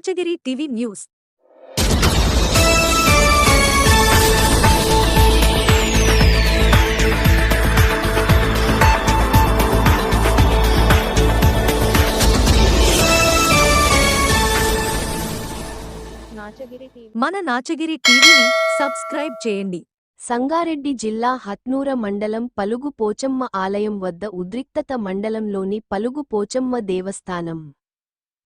Nachagiri TV news. మన నాచగిరి టీవీని subscribe చేయండి. సంగారెడ్డి జిల్లా హత్నూర మండలం పలుగు పోచమ్మ ఆలయం వద్ద ఉద్రిక్తత మండలంలోని పలుగు పోచమ్మ దేవస్థానం.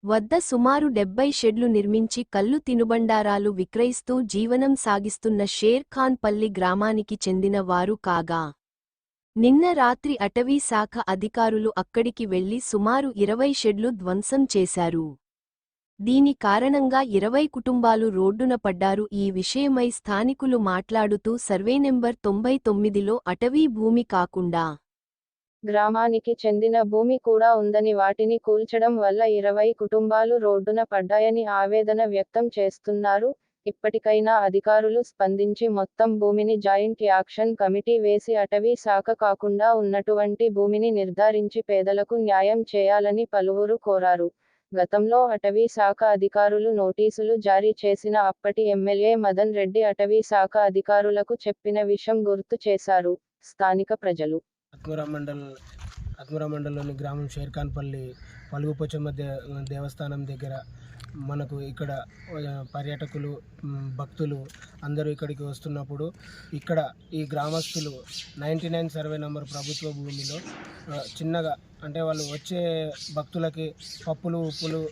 వద్ద సుమారు డెబ్బై షెడ్లు నిర్మించి కల్లు తినుబండారాలు విక్రయిస్తూ జీవనం సాగిస్తున్న షేర్ ఖాన్ పల్లి గ్రామానికి చెందిన వారు కాగా. నిన్న రాత్రి అటవీ శాఖ అధికారులు అక్కడికి వెళ్ళి సుమారు ఇరవై షెడ్లు ధ్వంసం చేశారు. దీని కారణంగా ఇరవై కుటుంబాలు రోడ్డున పడ్డారు. ఈ విషయమై స్థానికులు మాట్లాడుతూ సర్వే నెంబర్ తొంభై తొమ్మిదిలో అటవీ భూమి కాకుండా గ్రామానికి చెందిన భూమి కూడా ఉందని వాటిని కూల్చడం వల్ల ఇరవై కుటుంబాలు రోడ్డున పడ్డాయని ఆవేదన వ్యక్తం చేస్తున్నారు. ఇప్పటికైనా అధికారులు స్పందించి మొత్తం భూమిని జాయింట్ యాక్షన్ కమిటీ వేసి అటవీ శాఖ కాకుండా ఉన్నటువంటి భూమిని నిర్ధారించి పేదలకు న్యాయం చేయాలని పలువురు కోరారు. గతంలో అటవీ శాఖ అధికారులు నోటీసులు జారీ చేసిన అప్పటి ఎమ్మెల్యే మదన్ రెడ్డి అటవీ శాఖ అధికారులకు చెప్పిన విషయం గుర్తు చేశారు. స్థానిక ప్రజలు అత్మూర మండల్ అత్మూర మండలంలోని గ్రామం షేర్ఖాన్పల్లి పలుగుపోచమ్మ దే దేవస్థానం దగ్గర మనకు ఇక్కడ పర్యాటకులు భక్తులు అందరూ ఇక్కడికి వస్తున్నప్పుడు ఇక్కడ ఈ గ్రామస్తులు నైంటీ నైన్ సర్వే నెంబర్ ప్రభుత్వ భూమిలో చిన్నగా అంటే వాళ్ళు వచ్చే భక్తులకి పప్పులు ఉప్పులు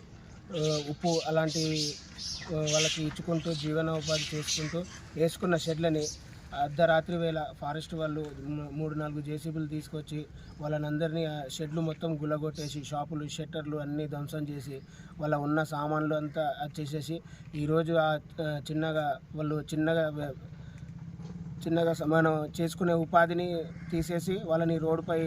ఉప్పు అలాంటివి వాళ్ళకి ఇచ్చుకుంటూ జీవనోపాధి చేసుకుంటూ వేసుకున్న షెడ్లని అర్ధరాత్రి వేళ ఫారెస్ట్ వాళ్ళు మూడు నాలుగు జేసీబీలు తీసుకొచ్చి వాళ్ళనందరినీ ఆ షెడ్లు మొత్తం గులగొట్టేసి షాపులు షట్టర్లు అన్నీ ధ్వంసం చేసి వాళ్ళ ఉన్న సామాన్లు అంతా చేసేసి ఈరోజు ఆ చిన్నగా వాళ్ళు చిన్నగా చిన్నగా స- మనం చేసుకునే ఉపాధిని తీసేసి వాళ్ళని రోడ్డుపై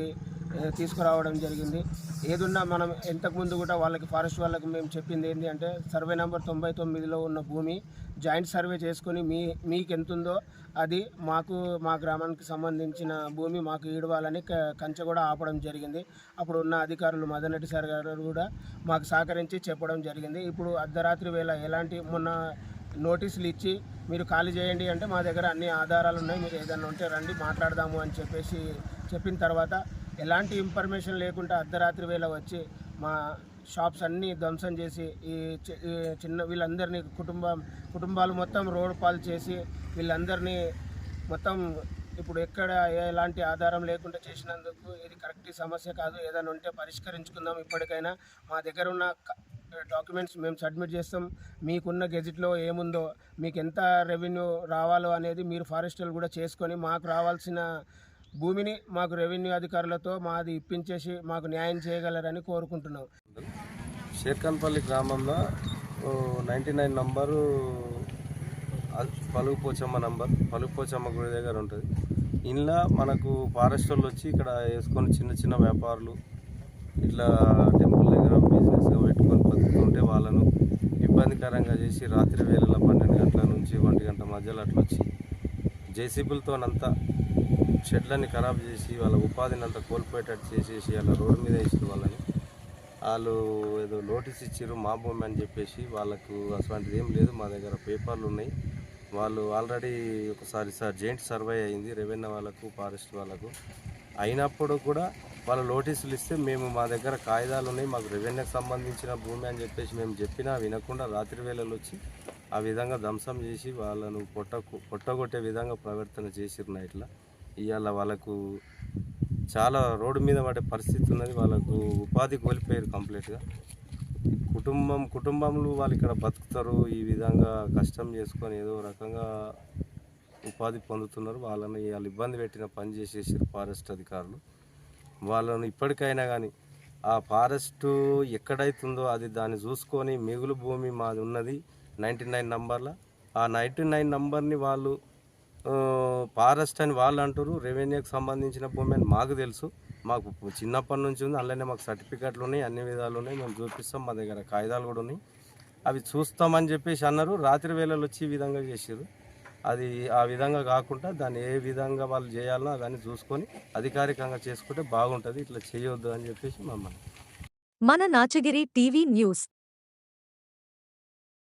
తీసుకురావడం జరిగింది. ఏదున్నా మనం ఇంతకుముందు కూడా వాళ్ళకి ఫారెస్ట్ వాళ్ళకి మేము చెప్పింది ఏంటి అంటే సర్వే నెంబర్ తొంభై తొమ్మిదిలో ఉన్న భూమి జాయింట్ సర్వే చేసుకుని మీ మీకు ఎంత ఉందో అది మాకు మా గ్రామానికి సంబంధించిన భూమి మాకు ఈడవాలని క- కంచె కూడా ఆపడం జరిగింది. అప్పుడు ఉన్న అధికారులు మదనటి సార్ గారు కూడా మాకు సహకరించి చెప్పడం జరిగింది. ఇప్పుడు అర్ధరాత్రి వేళ ఎలాంటి మొన్న నోటీసులు ఇచ్చి మీరు ఖాళీ చేయండి అంటే మా దగ్గర అన్ని ఆధారాలు ఉన్నాయి. మీరు ఏదైనా ఉంటే రండి మాట్లాడదాము అని చెప్పేసి చెప్పిన తర్వాత ఎలాంటి ఇన్ఫర్మేషన్ లేకుండా అర్ధరాత్రి వేళ వచ్చి మా షాప్స్ అన్నీ ధ్వంసం చేసి ఈ చి- చిన్న వీళ్ళందరినీ కుటుంబం కుటుంబాలు మొత్తం రోడ్ పాలు చేసి వీళ్ళందరినీ మొత్తం ఇప్పుడు ఎక్కడ ఎలాంటి ఆధారం లేకుండా చేసినందుకు ఇది కరెక్ట్ సమస్య కాదు. ఏదైనా ఉంటే పరిష్కరించుకుందాం ఇప్పటికైనా. మా దగ్గర ఉన్న డాక్యుమెంట్స్ మేము సబ్మిట్ చేస్తాం. మీకున్న గెజిట్లో ఏముందో మీకు ఎంత రెవెన్యూ రావాలో అనేది మీరు ఫారెస్టర్లు కూడా చేసుకొని మాకు రావాల్సిన భూమిని మాకు రెవెన్యూ అధికారులతో మాది ఇప్పించేసి మాకు న్యాయం చేయగలరని కోరుకుంటున్నాం. షేర్ఖాన్పల్లి గ్రామంలో ninety nine number Palugu Pochamma number Palugu Pochamma గుడి దగ్గర ఉంటుంది. ఇంట్లో మనకు ఫారెస్ట్ వాళ్ళు వచ్చి ఇక్కడ వేసుకొని చిన్న చిన్న వ్యాపారులు ఇట్లా టెంపుల్ దగ్గర బిజినెస్గా పెట్టుకొని బతుకుంటే వాళ్ళను ఇబ్బందికరంగా చేసి రాత్రి వేళల పన్నెండు గంటల నుంచి ఒంటి గంట మధ్యలో అట్లా వచ్చి జేసీబీలతోనంతా షెడ్లని ఖరాబ్ చేసి వాళ్ళ ఉపాధిని అంతా కోల్పోయేటట్టు చేసేసి వాళ్ళ రోడ్డు మీద వేసిన వాళ్ళని. వాళ్ళు ఏదో నోటీస్ ఇచ్చారు మా భూమి అని చెప్పేసి. వాళ్ళకు అటువంటిది ఏం లేదు మా దగ్గర పేపర్లు ఉన్నాయి. వాళ్ళు ఆల్రెడీ ఒకసారి సార్ జాయింట్ సర్వే అయింది రెవెన్యూ వాళ్ళకు ఫారెస్ట్ వాళ్ళకు. అయినప్పుడు కూడా వాళ్ళు నోటీసులు ఇస్తే మేము మా దగ్గర కాగితాలు ఉన్నాయి మాకు రెవెన్యూకి సంబంధించిన భూమి అని చెప్పేసి మేము చెప్పినా వినకుండా రాత్రి వేళలు వచ్చి ఆ విధంగా ధ్వంసం చేసి వాళ్ళను పొట్ట పొట్టగొట్టే విధంగా ప్రవర్తన చేసిరు ఇట్లా. ఇవాళ వాళ్ళకు చాలా రోడ్డు మీద పడే పరిస్థితి ఉన్నది. వాళ్ళకు ఉపాధి కోల్పోయారు కంప్లీట్గా కుటుంబం కుటుంబంలో వాళ్ళు ఇక్కడ బతుకుతారు. ఈ విధంగా కష్టం చేసుకొని ఏదో రకంగా ఉపాధి పొందుతున్నారు. వాళ్ళని వాళ్ళు ఇబ్బంది పెట్టిన పని చేసేసారు ఫారెస్ట్ అధికారులు. వాళ్ళను ఇప్పటికైనా కానీ ఆ ఫారెస్ట్ ఎక్కడైతుందో అది దాన్ని చూసుకొని మిగులు భూమి మాది ఉన్నది. నైంటీ నైన్ నంబర్ల. ఆ నైంటీ నైన్ నంబర్ని వాళ్ళు ఫారెస్ట్ అని వాళ్ళు అంటారు రెవెన్యూకి సంబంధించిన భూమి అని మాకు తెలుసు. మాకు చిన్నప్పటి నుంచి ఉంది. అందులోనే మాకు సర్టిఫికెట్లు ఉన్నాయి. అన్ని విధాలు ఉన్నాయి. మేము చూపిస్తాం. మా దగ్గర కాగితాలు కూడా ఉన్నాయి. అవి చూస్తామని చెప్పేసి అన్నారు. రాత్రి వేళలు వచ్చి ఈ విధంగా చేసారు అది ఆ విధంగా కాకుండా దాన్ని ఏ విధంగా వాళ్ళు చేయాలనో దాన్ని చూసుకొని అధికారికంగా చేసుకుంటే బాగుంటుంది. ఇట్లా చేయొద్దు అని చెప్పేసి మమ్మల్ని. మన నాచగిరి టీవీ న్యూస్.